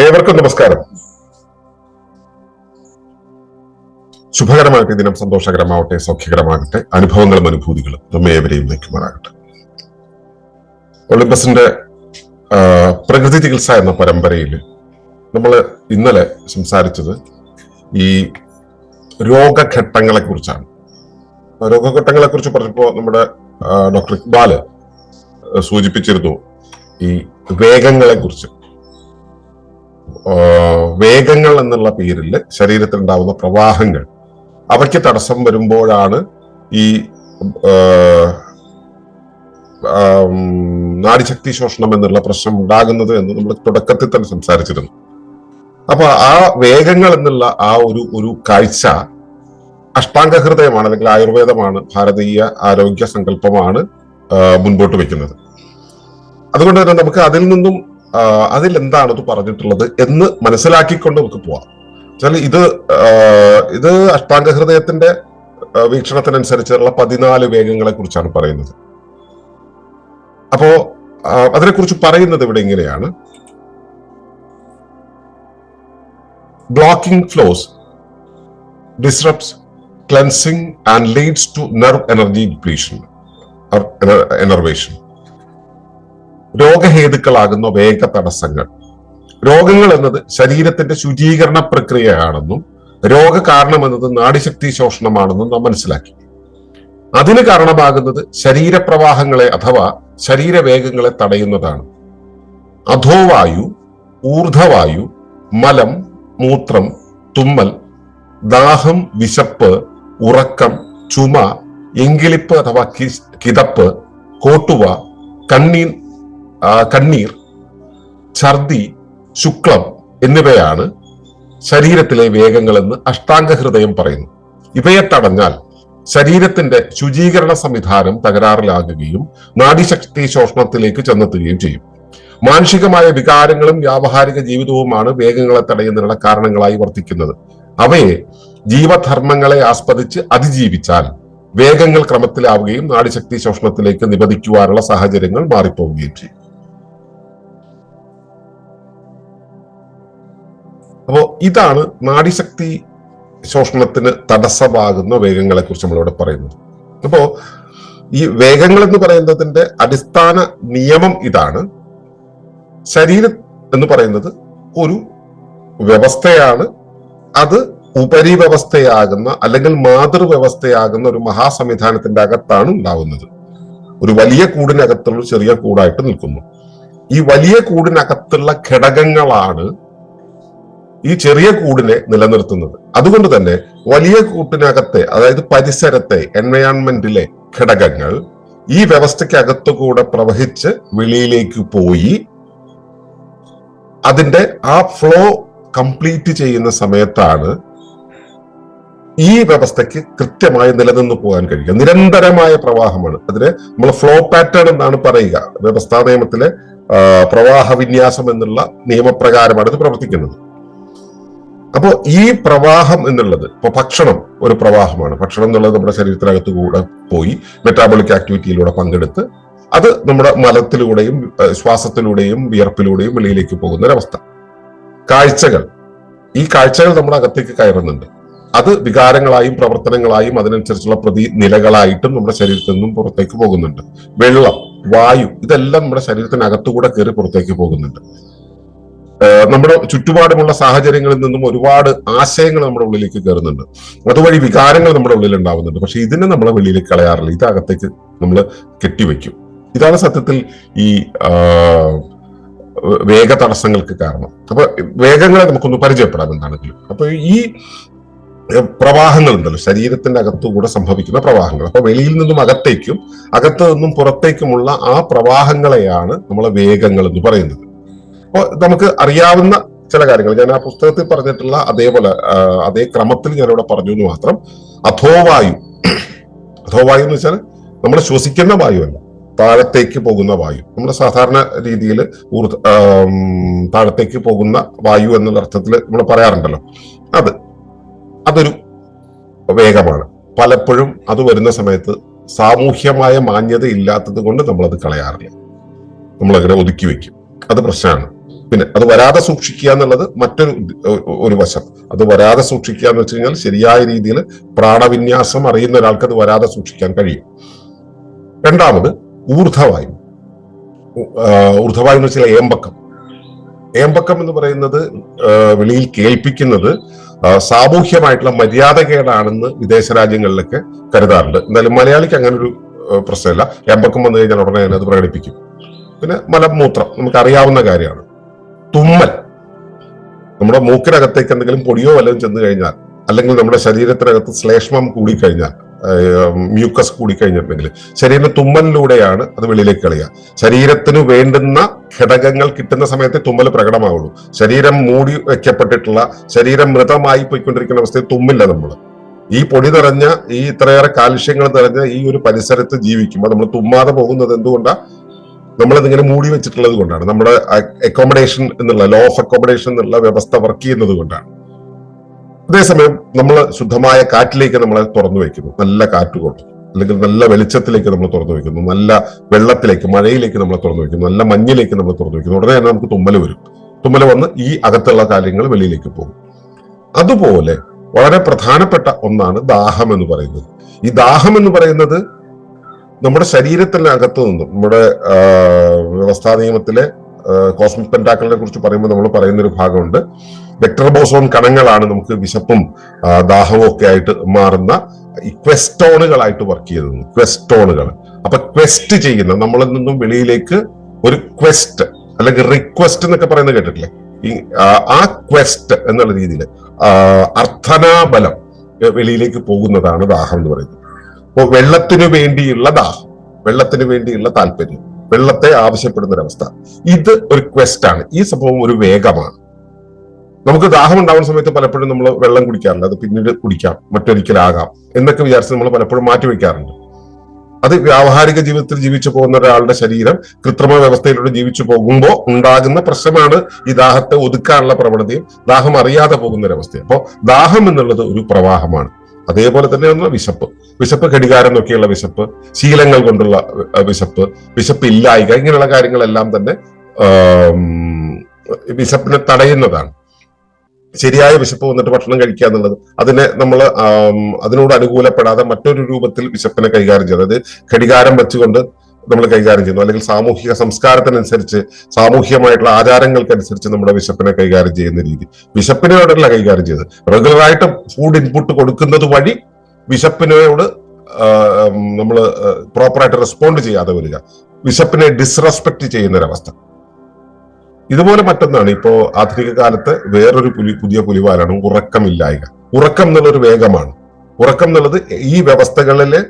ഏവർക്കും നമസ്കാരം. ശുഭകരമാകട്ടെ ദിനം സന്തോഷകരമാവട്ടെ സൗഖ്യകരമാകട്ടെ അനുഭവങ്ങളും അനുഭൂതികളും നമ്മെ ഏവരെയും നയിക്കുമാറാകട്ടെ. ഒളിമ്പസിന്റെ പ്രകൃതി ചികിത്സ എന്ന പരമ്പരയിൽ നമ്മൾ ഇന്നലെ സംസാരിച്ചത് ഈ രോഗഘട്ടങ്ങളെ കുറിച്ചാണ് രോഗഘട്ടങ്ങളെ കുറിച്ച് പറഞ്ഞപ്പോൾ നമ്മുടെ ഡോക്ടർ ഇക്ബാൽ സൂചിപ്പിച്ചിരുന്നു ഈ വേഗങ്ങളെ കുറിച്ച് വേഗങ്ങൾ എന്നുള്ള പേരിൽ ശരീരത്തിൽ ഉണ്ടാവുന്ന പ്രവാഹങ്ങൾ അവയ്ക്ക് തടസ്സം വരുമ്പോഴാണ് ഈ നാഡിശക്തി ശോഷണം എന്നുള്ള പ്രശ്നം ഉണ്ടാകുന്നത് എന്ന് നമ്മൾ തുടക്കത്തിൽ തന്നെ സംസാരിച്ചിരുന്നു. അപ്പൊ ആ വേഗങ്ങൾ എന്നുള്ള ആ ഒരു ഒരു കാഴ്ച അഷ്ടാംഗ ഹൃദയമാണ് അല്ലെങ്കിൽ ആയുർവേദമാണ് ഭാരതീയ ആരോഗ്യ സങ്കല്പമാണ് മുൻപോട്ട് വെക്കുന്നത് അതുകൊണ്ട് തന്നെ നമുക്ക് അതിൽ നിന്നും ഇത് പറഞ്ഞിട്ടുള്ളത് എന്ന് മനസ്സിലാക്കിക്കൊണ്ട് നമുക്ക് പോവാം. വെച്ചാൽ ഇത് ഇത് അഷ്ടാംഗ ഹൃദയത്തിന്റെ വീക്ഷണത്തിനനുസരിച്ചുള്ള പതിനാല് വേഗങ്ങളെ കുറിച്ചാണ് പറയുന്നത്. അപ്പോ അതിനെക്കുറിച്ച് പറയുന്നത് ഇവിടെ ഇങ്ങനെയാണ്. Blocking flows disrupts cleansing and leads to nerve energy depletion enervation രോഗഹേതുക്കളാകുന്ന വേഗ തടസ്സങ്ങൾ. രോഗങ്ങൾ എന്നത് ശരീരത്തിന്റെ ശുചീകരണ പ്രക്രിയയാണെന്നും രോഗകാരണം എന്നത് നാഡിശക്തി ശോഷണമാണെന്നും നാം മനസ്സിലാക്കി. അതിന് കാരണമാകുന്നത് ശരീരപ്രവാഹങ്ങളെ അഥവാ ശരീരവേഗങ്ങളെ തടയുന്നതാണ്. അധോവായു ഊർധവായു മലം മൂത്രം തുമ്മൽ ദാഹം വിശപ്പ് ഉറക്കം ചുമ എങ്കിളിപ്പ് അഥവാ കിതപ്പ് കോട്ടുവ കണ്ണീർ ആ, കണ്ണീർ ഛർദി ശുക്ലം എന്നിവയാണ് ശരീരത്തിലെ വേഗങ്ങളെന്ന് അഷ്ടാംഗ ഹൃദയം പറയുന്നു. ഇവയെ തടഞ്ഞാൽ ശരീരത്തിന്റെ ശുചീകരണ സംവിധാനം തകരാറിലാകുകയും നാഡീശക്തി ശോഷണത്തിലേക്ക് ചെന്നെത്തുകയും ചെയ്യും. മാനുഷികമായ വികാരങ്ങളും വ്യാവഹാരിക ജീവിതവുമാണ് വേഗങ്ങളെ തടയുന്നതിനുള്ള കാരണങ്ങളായി വർത്തിക്കുന്നത്. അവയെ ജീവധർമ്മങ്ങളെ ആസ്പദിച്ച് അതിജീവിച്ചാൽ വേഗങ്ങൾ ക്രമത്തിലാവുകയും നാടിശക്തി ശോഷണത്തിലേക്ക് നിബന്ധിക്കുവാനുള്ള സാഹചര്യങ്ങൾ മാറിപ്പോവുകയും ചെയ്യും. അപ്പോ ഇതാണ് നാഡീശക്തി ശോഷണത്തിന് തടസ്സമാകുന്ന വേഗങ്ങളെ കുറിച്ച് നമ്മളിവിടെ പറയുന്നത്. അപ്പോ ഈ വേഗങ്ങൾ എന്ന് പറയുന്നതിന്റെ അടിസ്ഥാന നിയമം ഇതാണ്. ശരീരം എന്ന് പറയുന്നത് ഒരു വ്യവസ്ഥയാണ്. അത് ഉപരിവ്യവസ്ഥയാകുന്ന അല്ലെങ്കിൽ മാതൃവ്യവസ്ഥയാകുന്ന ഒരു മഹാസംവിധാനത്തിന്റെ അകത്താണ് ഉണ്ടാവുന്നത്. ഒരു വലിയ കൂടിനകത്തുള്ള ചെറിയ കൂടായിട്ട് നിൽക്കുന്നു. ഈ വലിയ കൂടിനകത്തുള്ള ഘടകങ്ങളാണ് ഈ ചെറിയ കൂടിനെ നിലനിർത്തുന്നത്. അതുകൊണ്ട് തന്നെ വലിയ കൂട്ടിനകത്തെ അതായത് പരിസരത്തെ എൻവയോൺമെന്റിലെ ഘടകങ്ങൾ ഈ വ്യവസ്ഥയ്ക്കകത്തു കൂടെ പ്രവഹിച്ച് വെളിയിലേക്ക് പോയി അതിന്റെ ആ ഫ്ലോ കംപ്ലീറ്റ് ചെയ്യുന്ന സമയത്താണ് ഈ വ്യവസ്ഥയ്ക്ക് കൃത്യമായി നിലനിന്ന് പോകാൻ കഴിയുക. നിരന്തരമായ പ്രവാഹമാണ്. അതിന് നമ്മൾ ഫ്ലോ പാറ്റേൺ എന്നാണ് പറയുക. വ്യവസ്ഥാ നിയമത്തിലെ പ്രവാഹ വിന്യാസം എന്നുള്ള നിയമപ്രകാരമാണ് ഇത് പ്രവർത്തിക്കുന്നത്. അപ്പോൾ ഈ പ്രവാഹം എന്നുള്ളത് ഇപ്പൊ ഭക്ഷണം ഒരു പ്രവാഹമാണ്. ഭക്ഷണം എന്നുള്ളത് നമ്മുടെ ശരീരത്തിനകത്ത് കൂടെ പോയി മെറ്റാബോളിക് ആക്ടിവിറ്റിയിലൂടെ പങ്കെടുത്ത് അത് നമ്മുടെ മലത്തിലൂടെയും ശ്വാസത്തിലൂടെയും വിയർപ്പിലൂടെയും വെളിയിലേക്ക് പോകുന്ന ഒരവസ്ഥ കാഴ്ചകൾ. ഈ കാഴ്ചകൾ നമ്മുടെ അകത്തേക്ക് കയറുന്നുണ്ട്. അത് വികാരങ്ങളായും പ്രവർത്തനങ്ങളായും അതിനനുസരിച്ചുള്ള പ്രതി നിലകളായിട്ടും നമ്മുടെ ശരീരത്തിൽ നിന്നും പുറത്തേക്ക് പോകുന്നുണ്ട്. വെള്ളം വായു ഇതെല്ലാം നമ്മുടെ ശരീരത്തിനകത്തുകൂടെ കയറി പുറത്തേക്ക് പോകുന്നുണ്ട്. നമ്മുടെ ചുറ്റുപാടുമുള്ള സാഹചര്യങ്ങളിൽ നിന്നും ഒരുപാട് ആശയങ്ങൾ നമ്മുടെ ഉള്ളിലേക്ക് കയറുന്നുണ്ട്. അതുവഴി വികാരങ്ങൾ നമ്മുടെ ഉള്ളിൽ ഉണ്ടാവുന്നുണ്ട് പക്ഷെ ഇതിനെ നമ്മളെ വെളിയിലേക്ക് കളയാറില്ല. ഇത് അകത്തേക്ക് നമ്മൾ കെട്ടിവെക്കും. ഇതാണ് സത്യത്തിൽ ഈ വേഗ തടസ്സങ്ങൾക്ക് കാരണം. അപ്പൊ വേഗങ്ങളെ നമുക്കൊന്ന് പരിചയപ്പെടാം എന്താണെങ്കിലും അപ്പൊ ഈ പ്രവാഹങ്ങൾ പ്രവാഹങ്ങളുണ്ടല്ലോ. ശരീരത്തിന്റെ അകത്തുകൂടെ സംഭവിക്കുന്ന പ്രവാഹങ്ങൾ. അപ്പൊ വെളിയിൽ നിന്നും അകത്തേക്കും അകത്തു നിന്നും പുറത്തേക്കുമുള്ള ആ പ്രവാഹങ്ങളെയാണ് നമ്മളെ വേഗങ്ങൾ എന്ന് പറയുന്നത്. അപ്പോൾ നമുക്ക് അറിയാവുന്ന ചില കാര്യങ്ങൾ. ഞാൻ ആ പുസ്തകത്തിൽ പറഞ്ഞിട്ടുള്ള അതേപോലെ അതേ ക്രമത്തിൽ ഞാനിവിടെ പറഞ്ഞു എന്ന് മാത്രം. അധോവായു. അധോവായു എന്ന് വെച്ചാൽ നമ്മൾ ശ്വസിക്കുന്ന വായുവല്ല താഴത്തേക്ക് പോകുന്ന വായു. നമ്മൾ സാധാരണ രീതിയിൽ ഊർജ താഴത്തേക്ക് പോകുന്ന വായു എന്നുള്ള അർത്ഥത്തിൽ നമ്മൾ പറയാറുണ്ടല്ലോ. അത് അതൊരു വേഗമാണ്. പലപ്പോഴും അത് വരുന്ന സമയത്ത് സാമൂഹ്യമായ മാന്യത ഇല്ലാത്തത് കൊണ്ട് നമ്മളത് കളയാറില്ല. നമ്മളങ്ങനെ ഒതുക്കി വെക്കും അത് പ്രശ്നമാണ്. പിന്നെ അത് വരാതെ സൂക്ഷിക്കുക എന്നുള്ളത് മറ്റൊരു ഒരു വശം. അത് വരാതെ സൂക്ഷിക്കുക എന്ന് വെച്ച് കഴിഞ്ഞാൽ ശരിയായ രീതിയിൽ പ്രാണവിന്യാസം അറിയുന്ന ഒരാൾക്ക് അത് വരാതെ സൂക്ഷിക്കാൻ കഴിയും. രണ്ടാമത് ഊർധവായു. ഊർധവായു എന്ന് വെച്ചാൽ ഏമ്പക്കം. ഏമ്പക്കം എന്ന് പറയുന്നത് വെളിയിൽ കേൾപ്പിക്കുന്നത് സാമൂഹ്യമായിട്ടുള്ള മര്യാദകേടാണെന്ന് വിദേശ രാജ്യങ്ങളിലൊക്കെ കരുതാറുണ്ട്. എന്നാലും മലയാളിക്ക് അങ്ങനെ ഒരു പ്രശ്നമില്ല. ഏമ്പക്കം വന്നു കഴിഞ്ഞാൽ ഉടനെ തന്നെ അത് പ്രകടിപ്പിക്കും. പിന്നെ മലമൂത്രം നമുക്ക് അറിയാവുന്ന കാര്യമാണ്. തുമ്മൽ. നമ്മുടെ മൂക്കിനകത്തേക്ക് എന്തെങ്കിലും പൊടിയോ വല്ലതും ചെന്ന് കഴിഞ്ഞാൽ അല്ലെങ്കിൽ നമ്മുടെ ശരീരത്തിനകത്ത് ശ്ലേഷ്മം കൂടിക്കഴിഞ്ഞാൽ മ്യൂക്കസ് കൂടിക്കഴിഞ്ഞിട്ടുണ്ടെങ്കിൽ ശരീരം തുമ്മലിലൂടെയാണ് അത് വെളിയിലേക്ക് കളയുക. ശരീരത്തിന് വേണ്ടുന്ന ഘടകങ്ങൾ കിട്ടുന്ന സമയത്ത് തുമ്മൽ പ്രകടമാവുള്ളൂ. ശരീരം മൂടി വെക്കപ്പെട്ടിട്ടുള്ള ശരീരം മൃതമായി പോയിക്കൊണ്ടിരിക്കുന്ന അവസ്ഥയിൽ തുമ്മില്ല നമ്മൾ ഈ പൊടി നിറഞ്ഞ ഈ ഇത്രയേറെ കാൽഷ്യങ്ങൾ നിറഞ്ഞ ഈ ഒരു പരിസരത്ത് ജീവിക്കുമ്പോൾ നമ്മൾ തുമ്മാതെ പോകുന്നത് എന്തുകൊണ്ടാണ് നമ്മളിതിങ്ങനെ മൂടി വെച്ചിട്ടുള്ളത് കൊണ്ടാണ്. നമ്മുടെ അക്കോമഡേഷൻ എന്നുള്ള ലോ ഓഫ് അക്കോമഡേഷൻ എന്നുള്ള വ്യവസ്ഥ വർക്ക് ചെയ്യുന്നത് കൊണ്ടാണ്. അതേസമയം നമ്മൾ ശുദ്ധമായ കാറ്റിലേക്ക് നമ്മളെ തുറന്നു വെക്കുന്നു. നല്ല കാറ്റ് കൊണ്ട് അല്ലെങ്കിൽ നല്ല വെളിച്ചത്തിലേക്ക് നമ്മൾ തുറന്നു വെക്കുന്നു. നല്ല വെള്ളത്തിലേക്ക് മഴയിലേക്ക് നമ്മൾ തുറന്നു വെക്കുന്നു. നല്ല മഞ്ഞിലേക്ക് നമ്മൾ തുറന്നു വെക്കുന്നു. ഉടനെ തന്നെ നമുക്ക് തുമ്മൽ വരും. തുമ്മൽ വന്ന് ഈ അകത്തുള്ള കാര്യങ്ങൾ വെളിയിലേക്ക് പോകും. അതുപോലെ വളരെ പ്രധാനപ്പെട്ട ഒന്നാണ് ദാഹം എന്ന് പറയുന്നത്. ഈ ദാഹം എന്ന് പറയുന്നത് നമ്മുടെ ശരീരത്തിനകത്ത് നിന്നും നമ്മുടെ വ്യവസ്ഥാ നിയമത്തിലെ കോസ്മിക് പെന്റാക്കളിനെ കുറിച്ച് പറയുമ്പോൾ നമ്മൾ പറയുന്ന ഒരു ഭാഗമുണ്ട്. വെക്ടർ ബോസോൺ കണങ്ങളാണ് നമുക്ക് വിശപ്പും ദാഹവും ഒക്കെ ആയിട്ട് മാറുന്ന ക്വസ്റ്റോണുകളായിട്ട് വർക്ക് ചെയ്തത് ക്വസ്റ്റോണുകൾ അപ്പൊ ക്വസ്റ്റ് ചെയ്യുന്ന നമ്മളിൽ നിന്നും വെളിയിലേക്ക് ഒരു ക്വസ്റ്റ് അല്ലെങ്കിൽ റിക്വസ്റ്റ് എന്നൊക്കെ പറയുന്നത് കേട്ടിട്ടില്ലേ? ആ, ക്വസ്റ്റ് എന്നുള്ള രീതിയിൽ അർത്ഥനാബലം വെളിയിലേക്ക് പോകുന്നതാണ് ദാഹം എന്ന് പറയുന്നത്. അപ്പോൾ വെള്ളത്തിനു വേണ്ടിയുള്ള ദാഹം വെള്ളത്തിന് വേണ്ടിയുള്ള താല്പര്യം വെള്ളത്തെ ആവശ്യപ്പെടുന്ന ഒരവസ്ഥ ഇത് ഒരു ക്വസ്റ്റാണ് ഈ സംഭവം ഒരു വേഗമാണ്. നമുക്ക് ദാഹം ഉണ്ടാവുന്ന സമയത്ത് പലപ്പോഴും നമ്മൾ വെള്ളം കുടിക്കാറില്ല. അത് പിന്നീട് കുടിക്കാം. മറ്റൊരിക്കലാകാം എന്നൊക്കെ വിചാരിച്ച് നമ്മൾ പലപ്പോഴും മാറ്റി മാറ്റിവെക്കാറുണ്ട് അത് വ്യാവഹാരിക ജീവിതത്തിൽ ജീവിച്ചു പോകുന്ന ഒരാളുടെ ശരീരം കൃത്രിമ വ്യവസ്ഥയിലൂടെ ജീവിച്ചു പോകുമ്പോൾ ഉണ്ടാകുന്ന പ്രശ്നമാണ് ഈ ദാഹത്തെ ഒതുക്കാനുള്ള പ്രവണതയും ദാഹം അറിയാതെ പോകുന്ന ഒരവസ്ഥ അപ്പോൾ ദാഹം എന്നുള്ളത് ഒരു പ്രവാഹമാണ്. അതേപോലെ തന്നെയാണ് വിശപ്പ്. വിശപ്പ് ഘടികാരം നോക്കിയുള്ള വിശപ്പ് ശീലങ്ങൾ കൊണ്ടുള്ള വിശപ്പ് വിശപ്പ് ഇല്ലായിക ഇങ്ങനെയുള്ള കാര്യങ്ങളെല്ലാം തന്നെ വിശപ്പിനെ തടയുന്നതാണ്. ശരിയായ വിശപ്പ് വന്നിട്ട് ഭക്ഷണം കഴിക്കുക എന്നുള്ളത് അതിനെ നമ്മൾ അതിനോട് അനുകൂലപ്പെടാതെ മറ്റൊരു രൂപത്തിൽ വിശപ്പിനെ കൈകാര്യം ചെയ്യുന്നത് അതായത് ഘടികാരം വെച്ചുകൊണ്ട് നമ്മൾ കൈകാര്യം ചെയ്യുന്നു. അല്ലെങ്കിൽ സാമൂഹിക സംസ്കാരത്തിനനുസരിച്ച് സാമൂഹികമായിട്ടുള്ള ആചാരങ്ങൾക്കനുസരിച്ച് നമ്മുടെ വിശപ്പിനെ കൈകാര്യം ചെയ്യുന്ന രീതി. വിശപ്പിനോടല്ല കൈകാര്യം ചെയ്യുന്നത്. റെഗുലറായിട്ട് ഫുഡ് ഇൻപുട്ട് കൊടുക്കുന്നത് വഴി വിശപ്പിനോട് നമ്മൾ പ്രോപ്പറായിട്ട് റെസ്പോണ്ട് ചെയ്യാതെ വരിക. വിശപ്പിനെ ഡിസ്റെസ്പെക്ട് ചെയ്യുന്നൊരവസ്ഥ. ഇതുപോലെ മറ്റൊന്നാണ് ഇപ്പോ ആധുനിക കാലത്ത് വേറൊരു പുലി പുതിയ പുലിവാലാണ് ഉറക്കമില്ലായ്മ ഉറക്കം എന്നുള്ളൊരു വേഗമാണ്. ഉറക്കം എന്നുള്ളത് ഈ വ്യവസ്ഥകളിലെ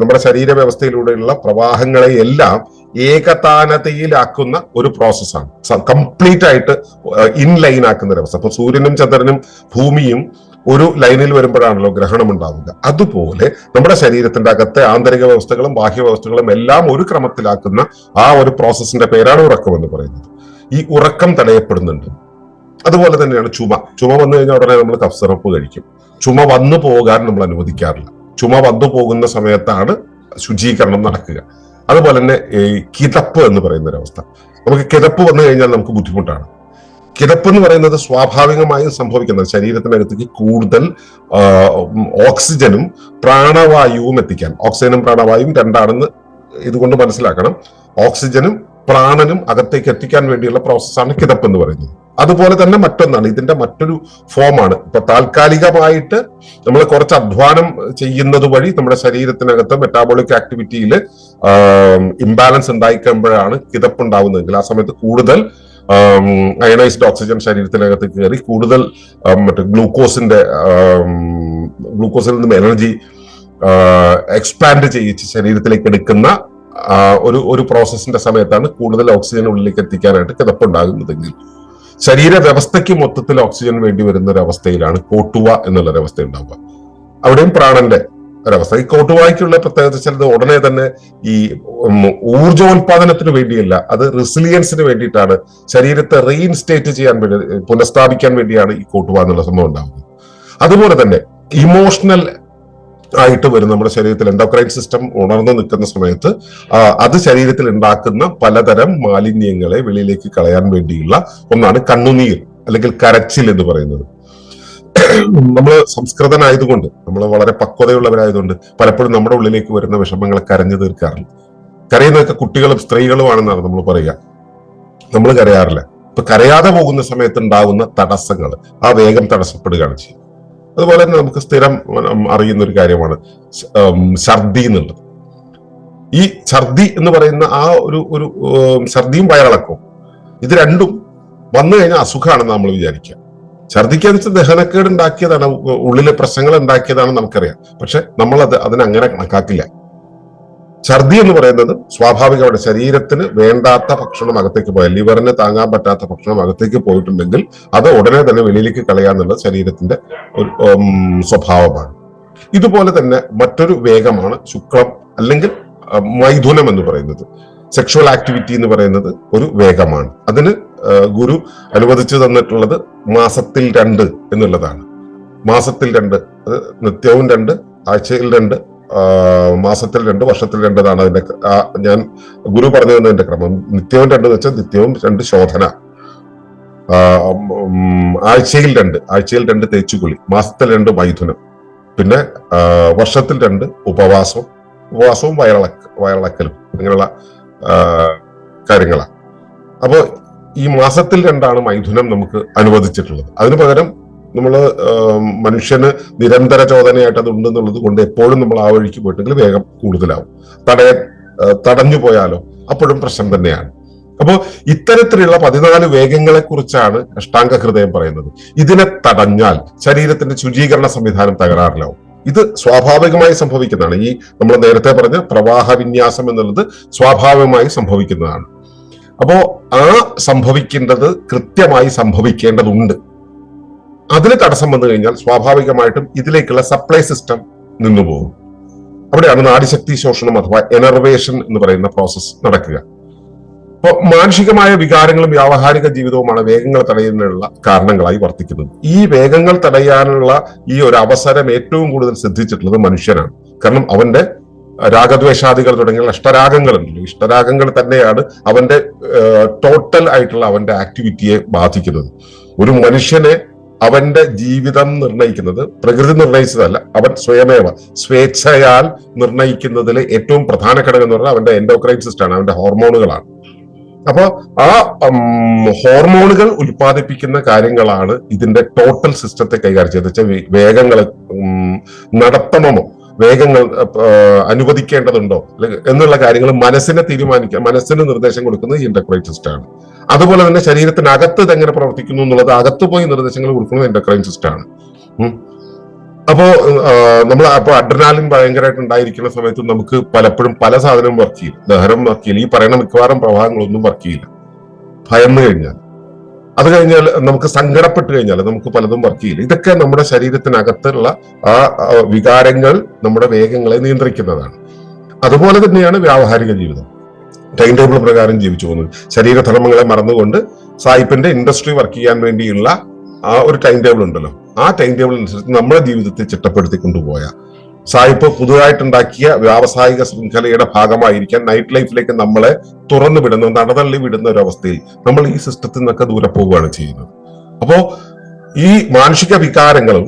നമ്മുടെ ശരീര വ്യവസ്ഥയിലൂടെയുള്ള പ്രവാഹങ്ങളെ എല്ലാം ഏകതാനതയിലാക്കുന്ന ഒരു പ്രോസസ്സാണ് കംപ്ലീറ്റ് ആയിട്ട് ഇൻ ലൈൻ ആക്കുന്ന ഒരു അവസ്ഥ. അപ്പൊ സൂര്യനും ചന്ദ്രനും ഭൂമിയും ഒരു ലൈനിൽ വരുമ്പോഴാണല്ലോ ഗ്രഹണം ഉണ്ടാവുക അതുപോലെ നമ്മുടെ ശരീരത്തിന്റെ അകത്തെ ആന്തരിക വ്യവസ്ഥകളും ബാഹ്യ വ്യവസ്ഥകളും എല്ലാം ഒരു ക്രമത്തിലാക്കുന്ന ആ ഒരു പ്രോസസ്സിന്റെ പേരാണ് ഉറക്കം എന്ന് പറയുന്നത്. ഈ ഉറക്കം തടയപ്പെടുന്നുണ്ട്. അതുപോലെ തന്നെയാണ് ചുമ. ചുമ വന്നു കഴിഞ്ഞാൽ ഉടനെ നമ്മൾ കഫ് സിറപ്പ് കഴിക്കും. ചുമ വന്നു പോകാൻ നമ്മൾ അനുവദിക്കാറില്ല. ചുമ വന്നു പോകുന്ന സമയത്താണ് ശുചീകരണം നടക്കുക. അതുപോലെ തന്നെ ഈ കിതപ്പ് എന്ന് പറയുന്ന ഒരു അവസ്ഥ നമുക്ക് കിതപ്പ് വന്നു കഴിഞ്ഞാൽ നമുക്ക് ബുദ്ധിമുട്ടാണ്. കിതപ്പ് എന്ന് പറയുന്നത് സ്വാഭാവികമായും സംഭവിക്കുന്നത് ശരീരത്തിനകത്തേക്ക് കൂടുതൽ ഓക്സിജനും പ്രാണവായുവും എത്തിക്കാൻ. ഓക്സിജനും പ്രാണവായുവും രണ്ടാണെന്ന് ഇതുകൊണ്ട് മനസ്സിലാക്കണം. ഓക്സിജനും പ്രാണനും അകത്തേക്ക് എത്തിക്കാൻ വേണ്ടിയുള്ള പ്രോസസ്സാണ് കിതപ്പ് എന്ന് പറയുന്നത്. അതുപോലെ തന്നെ മറ്റൊന്നാണ് ഇതിന്റെ മറ്റൊരു ഫോമാണ് ഇപ്പൊ താൽക്കാലികമായിട്ട് നമ്മൾ കുറച്ച് അധ്വാനം ചെയ്യുന്നത് വഴി നമ്മുടെ ശരീരത്തിനകത്ത് മെറ്റാബോളിക് ആക്ടിവിറ്റിയിൽ ഇംബാലൻസ് ഉണ്ടായിക്കുമ്പോഴാണ് കിതപ്പ് ഉണ്ടാവുന്നതെങ്കിൽ ആ സമയത്ത് കൂടുതൽ അയണൈസ്ഡ് ഓക്സിജൻ ശരീരത്തിനകത്ത് കയറി കൂടുതൽ മറ്റേ ഗ്ലൂക്കോസിന്റെ ഗ്ലൂക്കോസിൽ നിന്നും എനർജി എക്സ്പാൻഡ് ചെയ്യിച്ച് ശരീരത്തിലേക്ക് എടുക്കുന്ന ഒരു ഒരു പ്രോസസ്സിന്റെ സമയത്താണ് കൂടുതൽ ഓക്സിജൻ ഉള്ളിലേക്ക് എത്തിക്കാനായിട്ട് കിതപ്പുണ്ടാകുന്നതെങ്കിൽ. ശരീര വ്യവസ്ഥയ്ക്ക് മൊത്തത്തിൽ ഓക്സിജൻ വേണ്ടി വരുന്ന ഒരു അവസ്ഥയിലാണ് കോട്ടുവ എന്നുള്ള അവസ്ഥ ഉണ്ടാവുക അവിടെയും പ്രാണന്റെ ഒരവസ്ഥ. ഈ കോട്ടുവായ്ക്കുള്ള പ്രത്യേകത ചിലത് ഉടനെ തന്നെ ഈ ഊർജോത്പാദനത്തിന് വേണ്ടിയല്ല അത് റെസിലിയൻസിന് വേണ്ടിയിട്ടാണ്. ശരീരത്തെ റീഇൻസ്റ്റേറ്റ് ചെയ്യാൻ വേണ്ടി പുനഃസ്ഥാപിക്കാൻ വേണ്ടിയാണ് ഈ കോട്ടുവ എന്നുള്ള സംഭവം ഉണ്ടാകുന്നത് അതുപോലെ തന്നെ ഇമോഷണൽ ആയിട്ട് വരും നമ്മുടെ ശരീരത്തിൽ എൻഡോക്രൈൻ സിസ്റ്റം ഉണർന്നു നിൽക്കുന്ന സമയത്ത് അത് ശരീരത്തിൽ ഉണ്ടാക്കുന്ന പലതരം മാലിന്യങ്ങളെ വെളിയിലേക്ക് കളയാൻ വേണ്ടിയുള്ള ഒന്നാണ് കണ്ണുനീർ അല്ലെങ്കിൽ കരച്ചിൽ എന്ന് പറയുന്നത്. നമ്മൾ സംസ്കൃതനായതുകൊണ്ട് നമ്മൾ വളരെ പക്വതയുള്ളവരായതുകൊണ്ട് പലപ്പോഴും നമ്മുടെ ഉള്ളിലേക്ക് വരുന്ന വിഷമങ്ങളെ കരഞ്ഞു തീർക്കാറില്ല. കരയുന്നതൊക്കെ കുട്ടികളും സ്ത്രീകളുമാണെന്നാണ് നമ്മൾ പറയുക. നമ്മൾ കരയാറില്ല. ഇപ്പൊ കരയാതെ പോകുന്ന സമയത്ത് ഉണ്ടാകുന്ന തടസ്സങ്ങൾ ആ വേഗം തടസ്സപ്പെടുകയാണ് ചെയ്യുന്നത്. അതുപോലെ തന്നെ നമുക്ക് സ്ഥിരം അറിയുന്ന ഒരു കാര്യമാണ് ഛർദി എന്നുള്ളത്. ഈ ഛർദി എന്ന് പറയുന്ന ആ ഒരു ഒരു ഛർദിയും വയറിളക്കവും ഇത് രണ്ടും വന്നു കഴിഞ്ഞാൽ അസുഖമാണെന്ന് നമ്മൾ വിചാരിക്കുക. ഛർദിക്കാന്ന് വെച്ചാൽ ദഹനക്കേട് ഉണ്ടാക്കിയതാണ് ഉള്ളിലെ പ്രശ്നങ്ങൾ ഉണ്ടാക്കിയതാണെന്ന് നമുക്കറിയാം. പക്ഷെ നമ്മൾ അത് അതിനങ്ങനെ കണക്കാക്കില്ല. ഛർദി എന്ന് പറയുന്നത് സ്വാഭാവികമായിട്ട് ശരീരത്തിന് വേണ്ടാത്ത ഭക്ഷണം അകത്തേക്ക് പോയാൽ ലിവറിന് താങ്ങാൻ പറ്റാത്ത ഭക്ഷണം അകത്തേക്ക് പോയിട്ടുണ്ടെങ്കിൽ അത് ഉടനെ തന്നെ വെളിയിലേക്ക് കളയാന്നുള്ളത് ശരീരത്തിന്റെ ഒരു സ്വഭാവമാണ്. ഇതുപോലെ തന്നെ മറ്റൊരു വേഗമാണ് ശുക്ലം അല്ലെങ്കിൽ മൈഥുനം എന്ന് പറയുന്നത്. സെക്ഷുവൽ ആക്ടിവിറ്റി എന്ന് പറയുന്നത് ഒരു വേഗമാണ്. അതിന് ഗുരു അനുവദിച്ചു തന്നിട്ടുള്ളത് മാസത്തിൽ രണ്ട് എന്നുള്ളതാണ്. മാസത്തിൽ രണ്ട് അത് നിത്യവും രണ്ട് ആഴ്ചയിൽ രണ്ട് മാസത്തിൽ രണ്ട് വർഷത്തിൽ രണ്ട് അതിന്റെ ഞാൻ ഗുരു പറഞ്ഞു തന്നതിന്റെ ക്രമം. നിത്യവും രണ്ട് എന്ന് വെച്ചാൽ നിത്യവും രണ്ട് ശോധന. ആഴ്ചയിൽ രണ്ട് ആഴ്ചയിൽ രണ്ട് തേച്ചുകുളി മാസത്തിൽ രണ്ട് മൈഥുനം പിന്നെ വർഷത്തിൽ രണ്ട് ഉപവാസവും ഉപവാസവും വയറിളക്ക വയറിളക്കലും അങ്ങനെയുള്ള കാര്യങ്ങളാണ് അപ്പോൾ ഈ മാസത്തിൽ രണ്ടാണ് മൈഥുനം നമുക്ക് അനുവദിച്ചിട്ടുള്ളത്. അതിനു പകരം നമ്മൾ മനുഷ്യന് നിരന്തര ചോദനയായിട്ട് അത് ഉണ്ടെന്നുള്ളത് കൊണ്ട് എപ്പോഴും നമ്മൾ ആ വഴിക്ക് പോയിട്ടെങ്കിൽ വേഗം കൂടുതലാവും. തടയ തടഞ്ഞു പോയാലോ അപ്പോഴും പ്രശ്നം തന്നെയാണ്. അപ്പോൾ ഇത്തരത്തിലുള്ള പതിനാല് വേഗങ്ങളെ കുറിച്ചാണ് അഷ്ടാംഗ ഹൃദയം പറയുന്നത്. ഇതിനെ തടഞ്ഞാൽ ശരീരത്തിന്റെ ശുചീകരണ സംവിധാനം തകരാറിലാവും. ഇത് സ്വാഭാവികമായി സംഭവിക്കുന്നതാണ്. ഈ നമ്മൾ നേരത്തെ പറഞ്ഞ പ്രവാഹ വിന്യാസം എന്നുള്ളത് സ്വാഭാവികമായി സംഭവിക്കുന്നതാണ്. അപ്പോ ആ സംഭവിക്കേണ്ടത് കൃത്യമായി സംഭവിക്കേണ്ടതുണ്ട്. അതിന് തടസ്സം വന്നു കഴിഞ്ഞാൽ സ്വാഭാവികമായിട്ടും ഇതിലേക്കുള്ള സപ്ലൈ സിസ്റ്റം നിന്നുപോകും അവിടെയാണ് നാടിശക്തി ശോഷണം അഥവാ എനർവേഷൻ എന്ന് പറയുന്ന പ്രോസസ് നടക്കുക. അപ്പോൾ മാനുഷികമായ വികാരങ്ങളും വ്യാവഹാരിക ജീവിതവുമാണ് വേഗങ്ങൾ തടയുന്നതിനുള്ള കാരണങ്ങളായി വർത്തിക്കുന്നത്. ഈ വേഗങ്ങൾ തടയാനുള്ള ഈ ഒരു അവസരം ഏറ്റവും കൂടുതൽ ശ്രദ്ധിച്ചിട്ടുള്ളത് മനുഷ്യനാണ്. കാരണം അവന്റെ രാഗദ്വേഷാദികൾ തുടങ്ങിയ ഇഷ്ടരാഗങ്ങളുണ്ടല്ലോ ഇഷ്ടരാഗങ്ങൾ തന്നെയാണ് അവന്റെ ടോട്ടൽ ആയിട്ടുള്ള അവന്റെ ആക്ടിവിറ്റിയെ ബാധിക്കുന്നത്. ഒരു മനുഷ്യനെ അവന്റെ ജീവിതം നിർണയിക്കുന്നത് പ്രകൃതി നിർണയിച്ചതല്ല അവൻ സ്വയമേവ സ്വേച്ഛയാൽ നിർണയിക്കുന്നതിൽ ഏറ്റവും പ്രധാന ഘടകം എന്ന് പറഞ്ഞാൽ അവന്റെ എൻഡോക്രൈൻ സിസ്റ്റമാണ് അവന്റെ ഹോർമോണുകളാണ്. അപ്പോൾ ആ ഹോർമോണുകൾ ഉൽപ്പാദിപ്പിക്കുന്ന കാര്യങ്ങളാണ് ഇതിന്റെ ടോട്ടൽ സിസ്റ്റത്തെ കൈകാര്യം ചെയ്തത് വെച്ചാൽ വേഗങ്ങൾ നടത്തണമോ വേഗങ്ങൾ അനുവദിക്കേണ്ടതുണ്ടോ? എന്നുള്ള കാര്യങ്ങൾ മനസ്സിനെ തീരുമാനിക്കുക മനസ്സിന് നിർദ്ദേശം കൊടുക്കുന്നത് എൻഡോക്രൈൻ ആണ്. അതുപോലെ തന്നെ ശരീരത്തിനകത്ത് ഇത് എങ്ങനെ പ്രവർത്തിക്കുന്നു എന്നുള്ളത് അകത്ത് പോയി നിർദ്ദേശങ്ങൾ കൊടുക്കുന്നത് എൻഡോക്രൈൻ സിസ്റ്റം ആണ് അപ്പോ നമ്മൾ അപ്പൊ അഡ്രനാലിൻ ഭയങ്കരമായിട്ട് ഉണ്ടായിരിക്കുന്ന സമയത്ത് നമുക്ക് പലപ്പോഴും പല സാധനവും വർക്ക് ചെയ്യില്ല ദഹനം വർക്ക് ചെയ്യില്ല. ഈ പറയുന്ന മിക്കവാറും പ്രവാഹങ്ങളൊന്നും വർക്ക് ചെയ്യില്ല. ഭയന്നു കഴിഞ്ഞാൽ. അത് കഴിഞ്ഞാൽ നമുക്ക് സങ്കടപ്പെട്ട് കഴിഞ്ഞാൽ നമുക്ക് പലതും വർക്ക് ചെയ്യില്ല. ഇതൊക്കെ നമ്മുടെ ശരീരത്തിനകത്തുള്ള ആ വികാരങ്ങൾ നമ്മുടെ വേഗങ്ങളെ നിയന്ത്രിക്കുന്നതാണ്. അതുപോലെ തന്നെയാണ് വ്യാവഹാരിക ജീവിതം. ടൈം ടേബിൾ പ്രകാരം ജീവിച്ചു പോകുന്നത്. ശരീരധർമ്മങ്ങളെ മറന്നുകൊണ്ട് സായിപ്പിന്റെ ഇൻഡസ്ട്രി വർക്ക് ചെയ്യാൻ വേണ്ടിയുള്ള ആ ഒരു ടൈം ടേബിൾ ഉണ്ടല്ലോ. ആ ടൈം ടേബിൾ അനുസരിച്ച് നമ്മുടെ ജീവിതത്തെ ചിട്ടപ്പെടുത്തി കൊണ്ടുപോയ സായിപ്പ് പുതുതായിട്ടുണ്ടാക്കിയ വ്യാവസായിക ശൃംഖലയുടെ ഭാഗമായിരിക്കാൻ നൈറ്റ് ലൈഫിലേക്ക് നമ്മളെ തുറന്നു വിടുന്ന നടതള്ളി വിടുന്ന ഒരു അവസ്ഥയിൽ നമ്മൾ ഈ സിസ്റ്റത്തിൽ നിന്നൊക്കെ ദൂരെ പോവുകയാണ് ചെയ്യുന്നത്. അപ്പോ ഈ മാനുഷിക വികാരങ്ങളും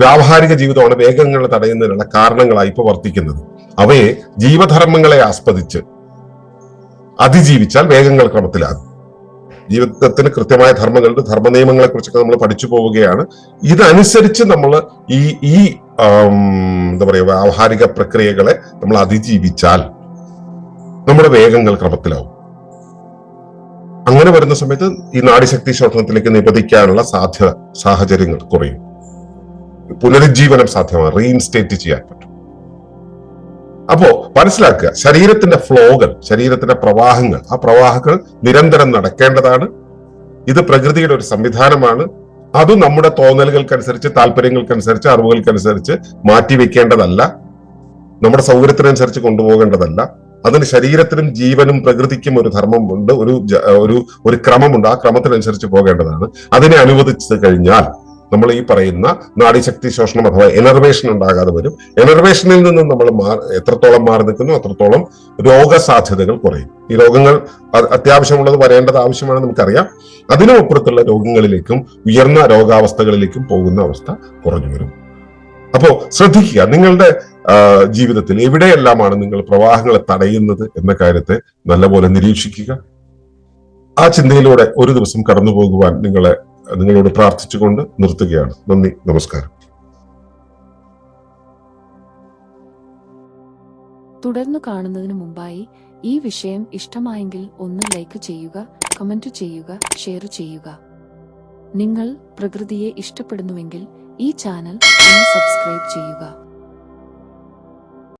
വ്യാവഹാരിക ജീവിതമാണ് വേഗങ്ങൾ തടയുന്നതിനുള്ള കാരണങ്ങളായി ഇപ്പോൾ വർത്തിക്കുന്നത്. അവയെ ജീവധർമ്മങ്ങളെ ആസ്പദിച്ച് അതിജീവിച്ചാൽ വേഗങ്ങൾ ക്രമത്തിലാകും. ജീവിതത്തിന് കൃത്യമായ ധർമ്മങ്ങളുണ്ട് ധർമ്മ നിയമങ്ങളെ കുറിച്ചൊക്കെ നമ്മൾ പഠിച്ചു പോവുകയാണ്. ഇതനുസരിച്ച് നമ്മൾ ഈ ഈ എന്താ പറയുക വ്യാവഹാരിക പ്രക്രിയകളെ നമ്മൾ അതിജീവിച്ചാൽ നമ്മുടെ വേഗങ്ങൾ ക്രമത്തിലാവും. അങ്ങനെ വരുന്ന സമയത്ത് ഈ നാടിശക്തി ശോഷണത്തിലേക്ക് നിബന്ധിക്കാനുള്ള സാധ്യത സാഹചര്യങ്ങൾ കുറയും. പുനരുജ്ജീവനം സാധ്യമാണ് റീഇൻസ്റ്റേറ്റ് ചെയ്യാൻ പറ്റും. അപ്പോ മനസ്സിലാക്കുക ശരീരത്തിന്റെ ഫ്ലോകൾ ശരീരത്തിന്റെ പ്രവാഹങ്ങൾ ആ പ്രവാഹങ്ങൾ നിരന്തരം നടക്കേണ്ടതാണ്. ഇത് പ്രകൃതിയുടെ ഒരു സംവിധാനമാണ്. അത് നമ്മുടെ തോന്നലുകൾക്കനുസരിച്ച് താല്പര്യങ്ങൾക്കനുസരിച്ച് അറിവുകൾക്കനുസരിച്ച് മാറ്റിവെക്കേണ്ടതല്ല നമ്മുടെ സൗകര്യത്തിനനുസരിച്ച് കൊണ്ടുപോകേണ്ടതല്ല. അതിന് ശരീരത്തിനും ജീവനും പ്രകൃതിക്കും ഒരു ധർമ്മമുണ്ട് ഒരു ഒരു ഒരു ക്രമമുണ്ട്. ആ ക്രമത്തിനനുസരിച്ച് പോകേണ്ടതാണ്. അതിനെ അനുവദിച്ചു കഴിഞ്ഞാൽ നമ്മൾ ഈ പറയുന്ന നാഡീശക്തി ശോഷണം അഥവാ എനർവേഷൻ ഉണ്ടാകാതെ വരും. എനർവേഷനിൽ നിന്നും നമ്മൾ എത്രത്തോളം മാറി നിൽക്കുന്നു അത്രത്തോളം രോഗസാധ്യതകൾ കുറയും. ഈ രോഗങ്ങൾ അത്യാവശ്യമുള്ളത് വരേണ്ടത് ആവശ്യമാണ് നമുക്കറിയാം. അതിനുമപ്പുറത്തുള്ള രോഗങ്ങളിലേക്കും ഉയർന്ന രോഗാവസ്ഥകളിലേക്കും പോകുന്ന അവസ്ഥ കുറഞ്ഞു വരും. അപ്പോ ശ്രദ്ധിക്കുക നിങ്ങളുടെ ജീവിതത്തിൽ എവിടെയെല്ലാമാണ് നിങ്ങൾ പ്രവാഹങ്ങളെ തടയുന്നത് എന്ന കാര്യത്തെ നല്ലപോലെ നിരീക്ഷിക്കുക. ആ ചിന്തയിലൂടെ ഒരു ദിവസം കടന്നു പോകുവാൻ നിങ്ങളെ നിങ്ങളോട് പ്രാർത്ഥിച്ചുകൊണ്ട് നിർത്തുകയാണ്. നന്ദി നമസ്കാരം. തുടർന്ന് കാണുന്നതിന് മുമ്പായി ഈ വിഷയം ഇഷ്ടമായെങ്കിൽ ഒന്ന് ലൈക്ക് ചെയ്യുക കമന്റ് ചെയ്യുക ഷെയർ ചെയ്യുക. നിങ്ങൾ പ്രകൃതിയെ ഇഷ്ടപ്പെടുന്നുവെങ്കിൽ ഈ ചാനൽ ഒന്ന് സബ്സ്ക്രൈബ് ചെയ്യുക.